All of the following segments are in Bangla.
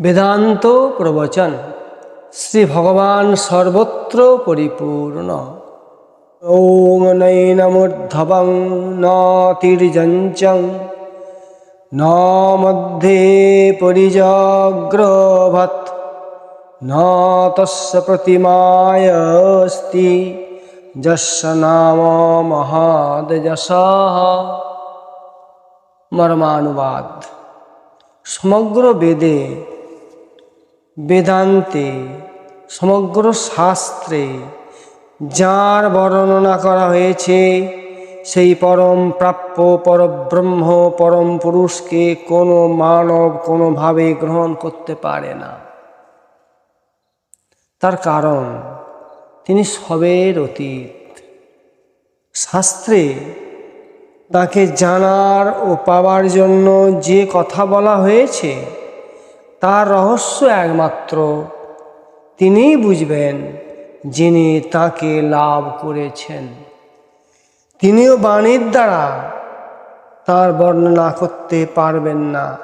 বেদান্ত প্রবচন। শ্রী ভগবান সর্বত্র পরিপূর্ণ। ওম নৈনমূর্ধবং ন তির্যঞ্চং ন মধ্যে পরিজগ্রভৎ। ন প্রতিমায়স্তি। যস্য নাম মহাদযশः মর্মানুবাদ। সমগ্র বেদে বেদান্তে, সমগ্র শাস্ত্রে যার বর্ণনা করা হয়েছে, সেই পরম প্রাপ্য পরব্রহ্ম পরম পুরুষকে কোনো মানব কোনোভাবে গ্রহণ করতে পারে না। তার কারণ, তিনি সবের অতীত। শাস্ত্রে তাকে জানার ও পাওয়ার জন্য যে কথা বলা হয়েছে তার রহস্য একমাত্র। তিনিই বুঝবেন যিনি তাকে লাভ করেছেন। তিনিও বাণীর দ্বারা তার বর্ণনা করতে পারবেন না।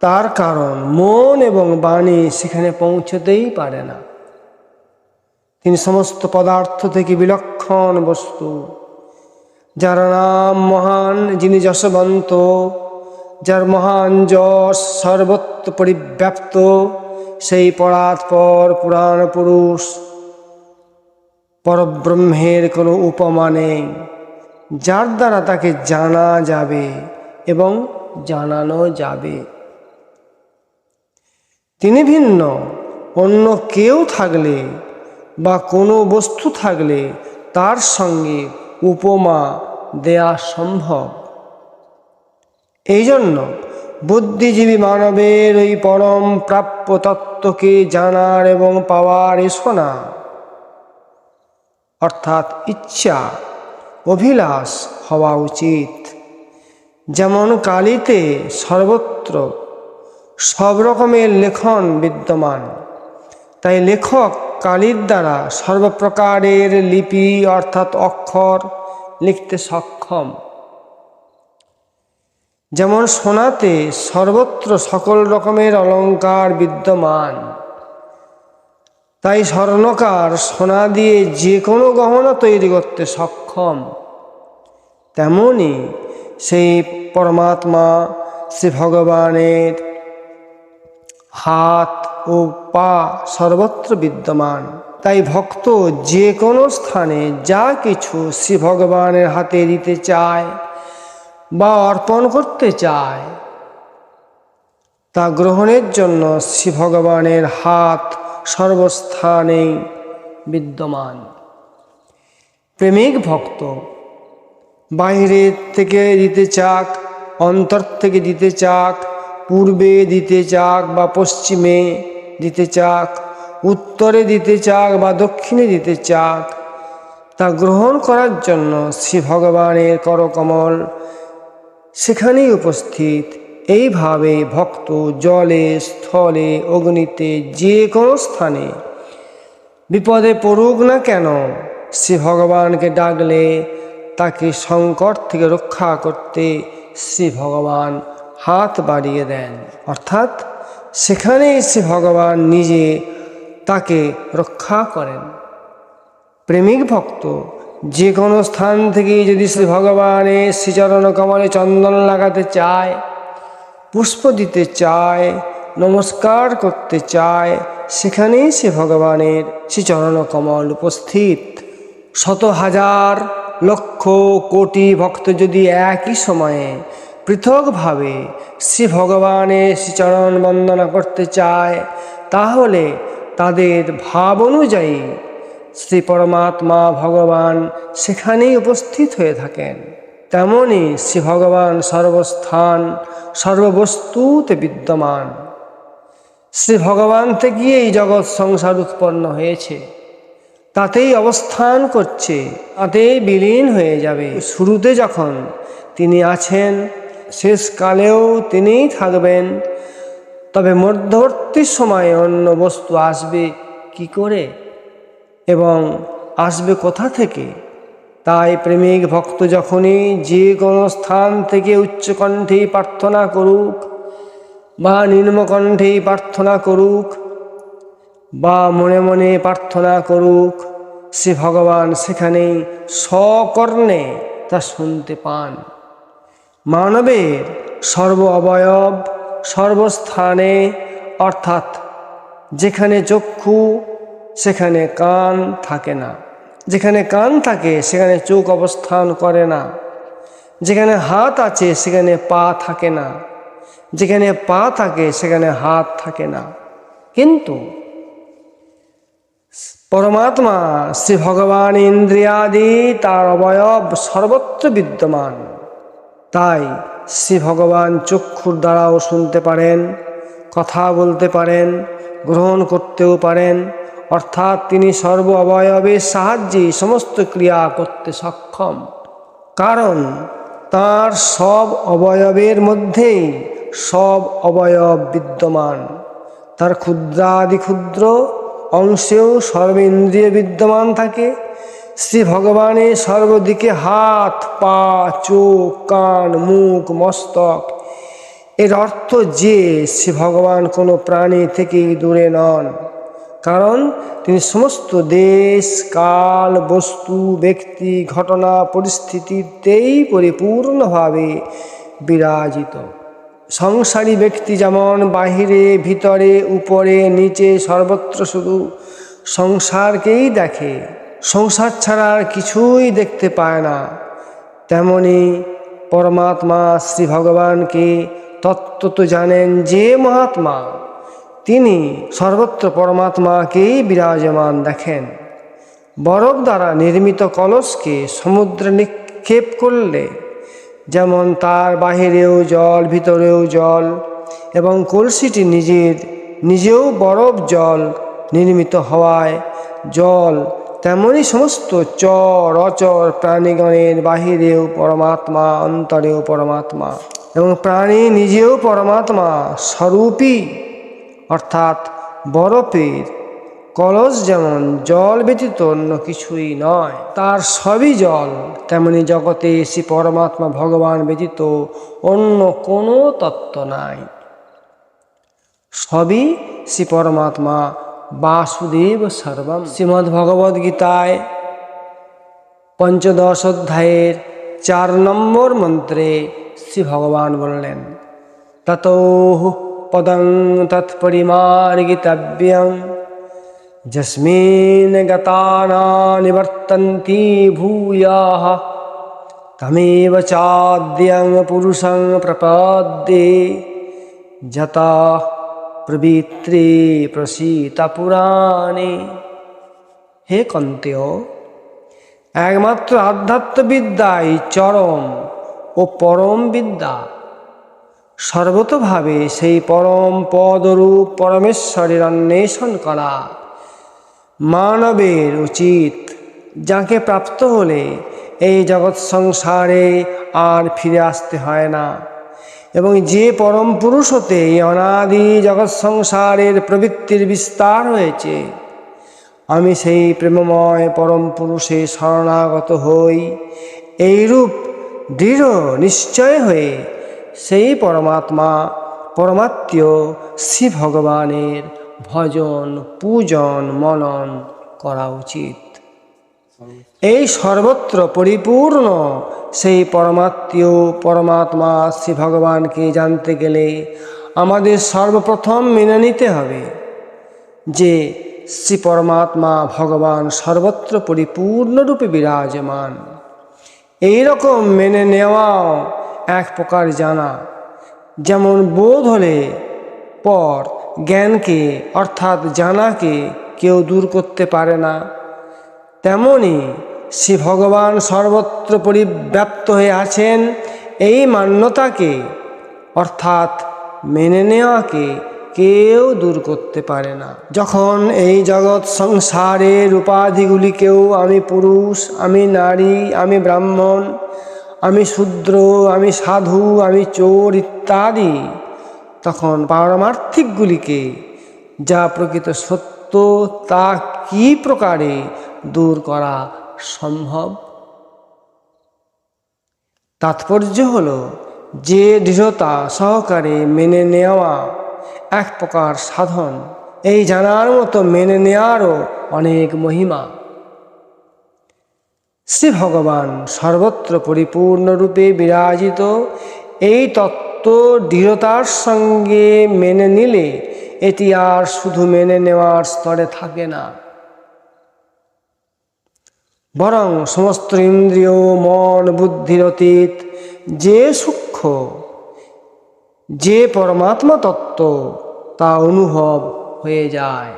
তার কারণ মন এবং বাণী সেখানে পৌঁছতেই পারে না। তিনি সমস্ত পদার্থ থেকে বিলক্ষণ বস্তু, যার নাম মহান যিনি যশবন্ত। যার মহান যশ সর্বত্র পরিব্যাপ্ত, সেই পরাৎপর পুরাণ পুরুষ। পরব্রহ্মের কোনো উপমা নেই, যার দ্বারা তাকে জানা যাবে এবং জানানো যাবে। তিনি ভিন্ন, অন্য কেউ থাকলে বা কোনো বস্তু থাকলে তার সঙ্গে উপমা দেয়া সম্ভব। এই জন্য বুদ্ধিজীবী মানবের ওই পরম প্রাপ্য তত্ত্বকে জানার এবং পাওয়ার এসো না। অর্থাৎ ইচ্ছা, অভিলাষ হওয়া উচিত। যেমন কালিতে সর্বত্র সব রকমের লেখন বিদ্যমান, তাই লেখক কালির দ্বারা সর্বপ্রকারের লিপি অর্থাৎ অক্ষর লিখতে সক্ষম। যেমন সোনাতে সর্বত্র সকল রকমের অলঙ্কার বিদ্যমান। তাই স্বর্ণকার সোনা দিয়ে যে কোনো গহনা তৈরি করতে সক্ষম। তেমনি সেই পরমাত্মা, শ্রী ভগবানের হাত ও পা সর্বত্র বিদ্যমান। তাই ভক্ত যে কোনো স্থানে যা কিছু শ্রী ভগবানের হাতে দিতে চায় বা অর্পণ করতে চায়। তা গ্রহণের জন্য শ্রী ভগবানের হাত সর্বস্থানেই বিদ্যমান। প্রেমিক ভক্ত, বাইরে থেকে দিতে চাক, অন্তর থেকে দিতে চাক, পূর্বে দিতে চাক বা পশ্চিমে দিতে চাক, উত্তরে দিতে চাক বা দক্ষিণে দিতে চাক, তা গ্রহণ করার জন্য শ্রী ভগবানের করকমল সেখানেই উপস্থিত। এইভাবে ভক্ত জলে, স্থলে, অগ্নিতে যে কোনো স্থানে। বিপদে পড়ুক না কেন, শ্রী ভগবানকে ডাকলে তাকে সংকট থেকে রক্ষা করতে শ্রী ভগবান হাত বাড়িয়ে দেন। অর্থাৎ সেখানেই শ্রী ভগবান নিজে তাকে রক্ষা করেন। প্রেমিক ভক্ত যে কোনো স্থান থেকে যদি শ্রী ভগবানের শ্রীচরণ কমলে চন্দন লাগাতে চায়, পুষ্প দিতে চায়, নমস্কার করতে চায়, সেখানেই সে ভগবানের শ্রীচরণ কমল উপস্থিত। শত হাজার লক্ষ কোটি ভক্ত যদি একই সময়ে পৃথকভাবে শ্রী ভগবানের শ্রীচরণ বন্দনা করতে চায়, তাহলে তাদের ভাব অনুযায়ী শ্রী পরমাত্মা ভগবান সেখানেই উপস্থিত হয়ে থাকেন। তেমনি শ্রী ভগবান সর্বস্থান, সর্ববস্তুতে বিদ্যমান। শ্রী ভগবান থেকেই এই জগৎ সংসার উৎপন্ন হয়েছে। তাতেই অবস্থান করছে, তাতেই বিলীন হয়ে যাবে। শুরুতে যখন তিনি আছেন, শেষকালেও তিনিই থাকবেন। তবে মধ্যবর্তী সময়ে অন্য বস্তু আসবে, কি করে? এবং আসবে কোথা থেকে? তাই প্রেমিক ভক্ত যখনই যে কোনো স্থান থেকে উচ্চকণ্ঠে প্রার্থনা করুক বা নিম্নকণ্ঠেই প্রার্থনা করুক বা মনে মনে প্রার্থনা করুক, সে ভগবান সেখানেই সকর্ণে তা শুনতে পান। মানবের সর্ব অবয়ব, সর্বস্থানে, অর্থাৎ যেখানে চক্ষু সেখানে কান থাকে না। যেখানে কান থাকে, সেখানে চোখ অবস্থান করে না। যেখানে হাত আছে, সেখানে পা থাকে না। যেখানে পা থাকে, সেখানে হাত থাকে না। কিন্তু পরমাত্মা শ্রী ভগবান ইন্দ্রিয়াদি তার অবয়ব সর্বত্র বিদ্যমান। তাই শ্রী ভগবান চক্ষুর দ্বারাও শুনতে পারেন, কথা বলতে পারেন, গ্রহণ করতেও পারেন অর্থাৎ তিনি সর্ব অবয়বের সাহায্যে সমস্ত ক্রিয়া করতে সক্ষম। কারণ তার সব অবয়বের মধ্যেই সব অবয়ব বিদ্যমান। তার ক্ষুদ্রাদি ক্ষুদ্র অংশেও সর্বেন্দ্রিয় বিদ্যমান থাকে। শ্রী ভগবানের সর্বদিকে হাত, পা, চোখ, কান, মুখ, মস্তক। এর অর্থ যে শ্রী ভগবান কোনো প্রাণী থেকেই দূরে নন। কারণ তিনি সমস্ত দেশ, কাল, বস্তু, ব্যক্তি, ঘটনা, পরিস্থিতিতেই পরিপূর্ণভাবে বিরাজিত। সংসারী ব্যক্তি যেমন বাহিরে, ভিতরে, উপরে, নিচে, সর্বত্র শুধু সংসারকেই দেখে, সংসার ছাড়া আর কিছুই দেখতে পায় না। তেমনি পরমাত্মা শ্রী ভগবানকে তত্ত্ব তো জানেন যে মহাত্মা তিনি সর্বত্র পরমাত্মাকেই বিরাজমান দেখেন। বরফ দ্বারা নির্মিত কলসকে সমুদ্রে নিক্ষেপ করলে, যেমন তার বাহিরেও জল, ভিতরেও জল, এবং কলসিটি নিজের, নিজেও বরফ জল নির্মিত হওয়ায় জল, তেমনি সমস্ত চর, অচর প্রাণীগণের বাহিরেও পরমাত্মা, অন্তরেও পরমাত্মা, এবং প্রাণী নিজেও পরমাত্মা স্বরূপী। অর্থাৎ বরফের কলস যেমন জল ব্যতীত অন্য কিছুই নয়, তার সবই জল, তেমনি জগতে শ্রী পরমাত্মা ভগবান ব্যতীত অন্য কোনো তত্ত্ব নাই। সবই শ্রী পরমাত্মা বাসুদেব সর্বম। শ্রীমদ্ ভগবদ গীতায় পঞ্চদশ অধ্যায়ের চার নম্বর মন্ত্রে শ্রী ভগবান বললেন তত পদং তৎপরিমার্গিতব্যং যস্মিন গতানা নিবর্তন্তি ভূয়াः তমেব চাদ্যং পুরুষং প্রপদ্যে যতা প্রবৃত্রে প্রসীত পুরাণে হে কন্তেয় একমাত্র আধ্যাত্মবিদ্যাই চরম ও পরম বিদ্যা সর্বতভাবে সেই পরম পদরূপ পরমেশ্বরের অন্বেষণ করা। মানবের উচিত, যাকে প্রাপ্ত হলে এই জগৎ সংসারে আর ফিরে আসতে হয় না। এবং যে পরম পুরুষ হতে অনাদি জগৎ সংসারের প্রবৃত্তির বিস্তার হয়েছে, আমি সেই প্রেমময় পরম পুরুষে শরণাগত হই, এইরূপ দৃঢ় নিশ্চয় হয়ে সেই পরমাত্মা পরমাত্মীয় শ্রী ভগবানের ভজন, পূজন, মনন করা উচিত। এই সর্বত্র পরিপূর্ণ সেই পরমাত্মীয় পরমাত্মা শ্রী ভগবানকে জানতে গেলে আমাদের সর্বপ্রথম মেনে নিতে হবে যে শ্রী পরমাত্মা ভগবান সর্বত্র পরিপূর্ণরূপে বিরাজমান। এই রকম মেনে নেওয়াও এক প্রকার জানা। যেমন বোধ হলে পর জ্ঞানকে, অর্থাৎ জানাকে কেউ দূর করতে পারে না। তেমনি শ্রী ভগবান সর্বত্র পরিব্যাপ্ত হয়ে আছেন এই মান্যতাকে, অর্থাৎ মেনে নেওয়াকে কেউ দূর করতে পারে না। যখন এই জগৎ সংসারের উপাধিগুলিকেও আমি পুরুষ, আমি নারী, আমি ব্রাহ্মণ আমি শূদ্র, আমি সাধু, আমি চোর ইত্যাদি। তখন পারমার্থিকগুলিকে যা প্রকৃত সত্য, তা কি প্রকারে দূর করা সম্ভব? তাৎপর্য হল যে দৃঢ়তা সহকারে মেনে নেওয়া এক প্রকার সাধন। এই জানার মতো মেনে নেওয়ারও অনেক মহিমা। শ্রী ভগবান সর্বত্র পরিপূর্ণরূপে বিরাজিত, এই তত্ত্ব দৃঢ়তার সঙ্গে মেনে নিলে এটি আর শুধু মেনে নেওয়ার স্তরে থাকে না। বরং সমস্ত ইন্দ্রিয়, মন, বুদ্ধির অতীত, যে সূক্ষ্ম, যে পরমাত্মা তত্ত্ব, তা অনুভব হয়ে যায়।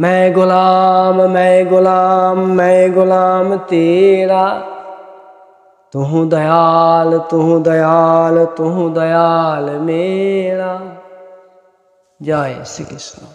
मैं गुलाम मैं गुलाम मैं गुलाम तेरा। तू दयाल तू दयाल तू दयाल मेरा। जय श्री कृष्ण।